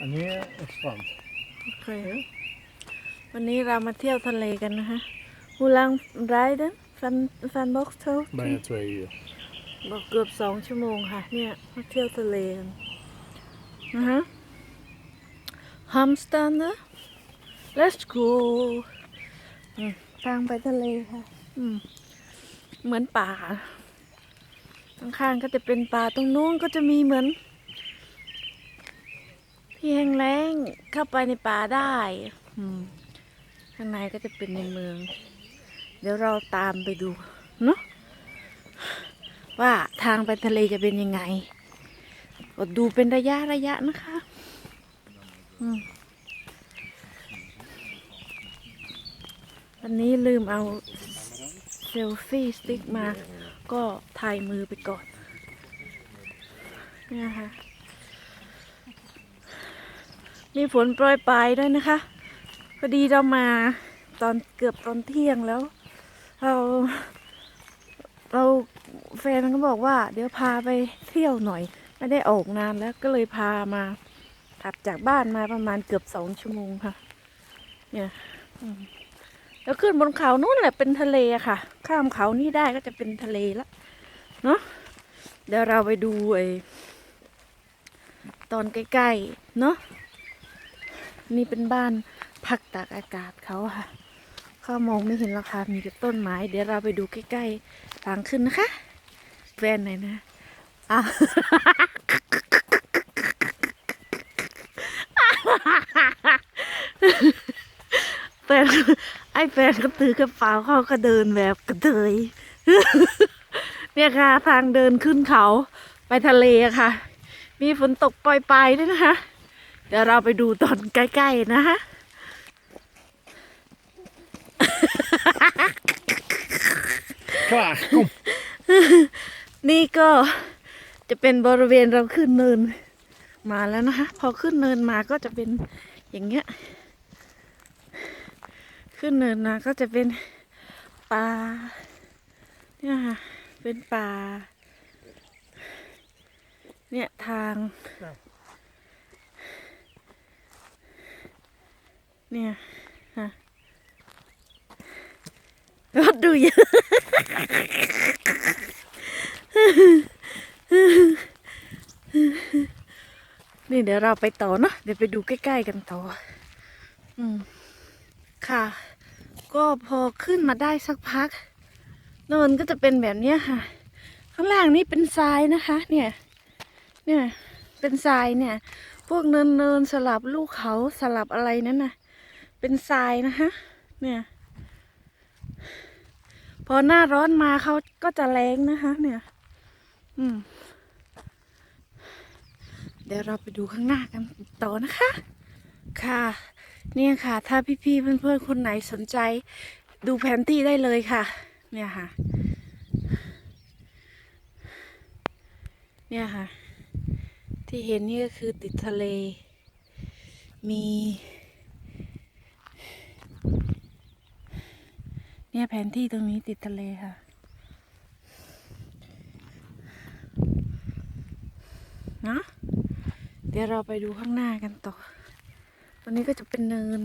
En hier is strand. โอเค วันนี้เรามาเที่ยวทะเลกันนะคะ Hoe lang rijden van, van Bokstel? Bijna twee uur. บอกเกือบสองชั่วโมงค่ะ เนี่ยมาเที่ยวทะเลกันนะฮะฮัมสตันเนอ let's go อืมทางไปทะเลค่ะ อืม เหมือนป่าข้างๆก็จะเป็นป่าตรงนู้นก็จะมีเหมือน ที่แห้งแล้งเข้าไปในป่าได้อืมข้างในก็จะเป็นในเมือง เดี๋ยวเราตามไปดูเนาะว่าทางไปทะเลจะเป็นยังไงก็ดูเป็นระยะระยะนะคะอืมวันนี้ลืมเอาเซลฟี่สติ๊กมา ก็ถ่ายมือไปก่อน เนี่ยค่ะ มีฝนโปรยปลายด้วยนะคะพอดีเรามาตอนเกือบตอนเที่ยงแล้ว เราเราแฟนก็บอกว่า เดี๋ยวพาไปเที่ยวหน่อย ไม่ได้ออกนานแล้วก็เลยพามาขับจากบ้านมาประมาณเกือบสองชั่วโมงค่ะ เนี่ยแล้วขึ้นบนเขานู่นแหละเป็นทะเลค่ะ ข้ามเขานี่ได้ก็จะเป็นทะเลละเนาะเดี๋ยวเราไปดูไอ้ตอนใกล้ๆเนาะ นี่เป็นบ้านพักตากอากาศเขาค่ะเข้ามองไม่เห็นราคามีแต่ต้นไม้ เดี๋ยวเราไปดูใกล้ๆทางขึ้นนะคะแฟนไหนนะอะแฟนไอ้แฟนก็ถือกระเป๋าเขาก็เดินแบบกระเทยเนี่ยค่ะ ทางเดินขึ้นเขาไปทะเลค่ะ มีฝนตกปล่อยๆด้วยนะคะ เดี๋ยวเราไปดูตอนใกล้ๆนะคะ Klaar, kom. นี่ก็จะเป็นบริเวณเราขึ้นเนินมาแล้วนะคะ พอขึ้นเนินมาก็จะเป็นอย่างเงี้ย ขึ้นเนินมาก็จะเป็นป่าเนี่ยค่ะเป็นป่าเนี่ยทาง เนี่ยค่ะรถดูเยอะนี่เดี๋ยวเราไปต่อเนอะเดี๋ยวไปดูใกล้ ๆ กันต่อ อืม ค่ะ ก็พอขึ้นมาได้สักพักเนินก็จะเป็นแบบนี้ค่ะ ข้างล่างนี่เป็นทรายนะคะ เนี่ย เนี่ย เป็นทรายเนี่ย พวกเนินเนินๆสลับลูกเขาสลับอะไรนั่นน่ะ เป็นทรายนะคะ เนี่ย พอหน้าร้อนมาเขาก็จะแรงนะคะ เนี่ย อืม เดี๋ยวเราไปดูข้างหน้ากันต่อนะคะ ค่ะ เนี่ยค่ะ ถ้าพี่ๆเพื่อนๆคนไหนสนใจ ดูแผนที่ได้เลยค่ะ เนี่ยค่ะ เนี่ยค่ะ ที่เห็นนี่ก็คือติดทะเล มี เนี่ยแผนที่ตรงนี้ติดทะเลค่ะ เนอะเดี๋ยวเราไปดูข้างหน้ากันต่อตรงนี้ก็จะเป็นเนิน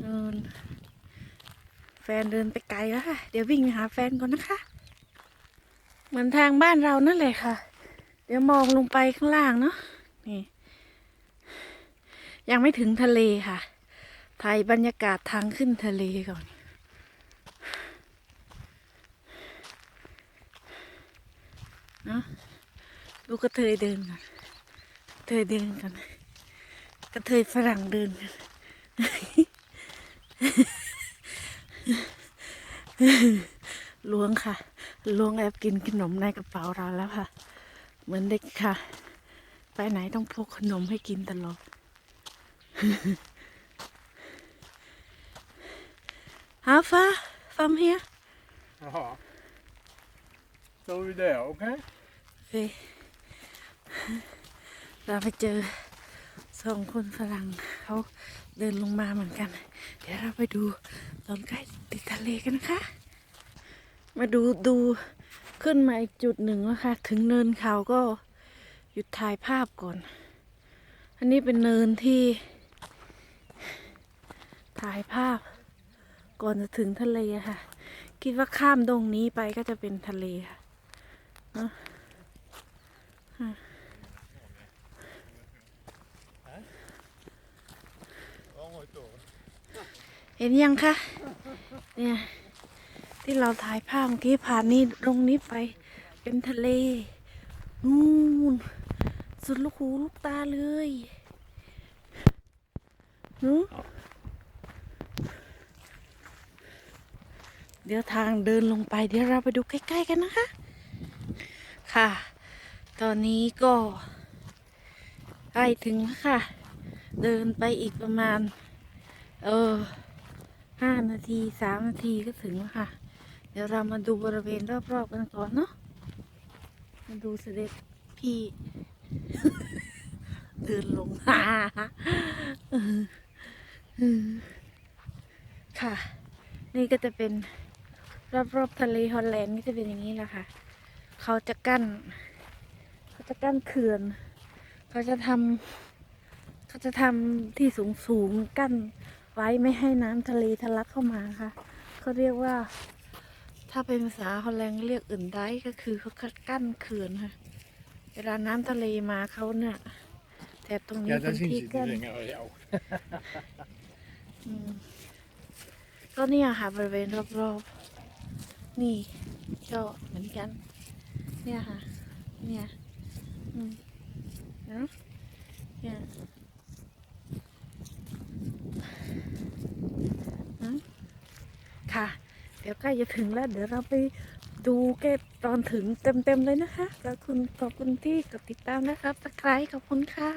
เนิน แฟนเดินไปไกลแล้วค่ะ เดี๋ยววิ่งหาแฟนก่อนนะคะ เหมือนทางบ้านเรานั่นแหละค่ะ เดี๋ยวมองลงไปข้างล่างเนาะนี่ ยังไม่ถึงทะเลค่ะ ถ่ายบรรยากาศทางขึ้นทะเลก่อน เนาะดูกระเทยเดินก่อนกระเทยเดินก่อนกระเทยฝรั่งเดินก่อนล้วงค่ะล้วงแอบกินขนมในกระเป๋าเราแล้วค่ะ เหมือนเด็กค่ะ ไปไหนต้องพกขนมให้กินตลอด How far from here? Jaha. Zo weer daar, oké? โอเคเราไปเจอสองคนฝรั่งเขาเดินลงมาเหมือนกัน เดี๋ยวเราไปดูตอนใกล้ติดทะเลกันนะคะ มาดูดูขึ้นมาอีกจุดหนึ่งแล้วค่ะถึงเนินเขาก็หยุดถ่ายภาพก่อน อันนี้เป็นเนินที่ ถ่ายภาพ ก่อนจะถึงทะเลค่ะ คิดว่าข้ามดงนี้ไปก็จะเป็นทะเลค่ะเห็นยังคะ เนี่ย ที่เราถ่ายภาพเมื่อกี้ผ่านนี่ตรงนี้ไปเป็นทะเล นู่น สุดลูกหูลูกตาเลย นู ดี๋ยวทางเดินลงไปเดี๋ยวเราไปดูใกล้ ๆ กันนะคะ ค่ะ ตอนนี้ก็ใกล้ถึงแล้วค่ะ เดินไปอีกประมาณ เออห้านาทีสามนาทีก็ถึงแล้วค่ะ เดี๋ยวเรามาดูบริเวณรอบๆกันก่อนเนาะมาดูเสด็จพี่ เดินลงค่ะ นี่ก็จะเป็น รอบๆทะเลฮอลแลนด์ก็จะเป็นอย่างนี้แหละค่ะ เขาจะกั้น เขาจะกั้นเขื่อน เขาจะทำเขาจะทำที่สูงสูงๆกั้นไว้ไม่ให้น้ำทะเลทะลักเข้ามาค่ะ เขาเรียกว่า ถ้าเป็นภาษาฮอลแลนด์เรียกอื่นได้ก็คือเขากั้นเขื่อนค่ะ เวลาน้ำทะเลมาเขาเนี่ยแถบตรงนี้ Ja, เป็ daar น zien ที่ ze die กั้น dingen. Oh, ja. อืมก็เนี่ยค่ะบริเวณรอบๆ นี่ก็เหมือนกัน เนี่ยค่ะ เนี่ยอืมเนอะเนี่ยอืมค่ะ เดี๋ยวใกล้จะถึงแล้ว เดี๋ยวเราไปดูแกตอนถึงเต็มๆเลยนะคะขอบคุณขอบคุณที่กดติดตามนะครับตะไคร้ขอบคุณค่ะ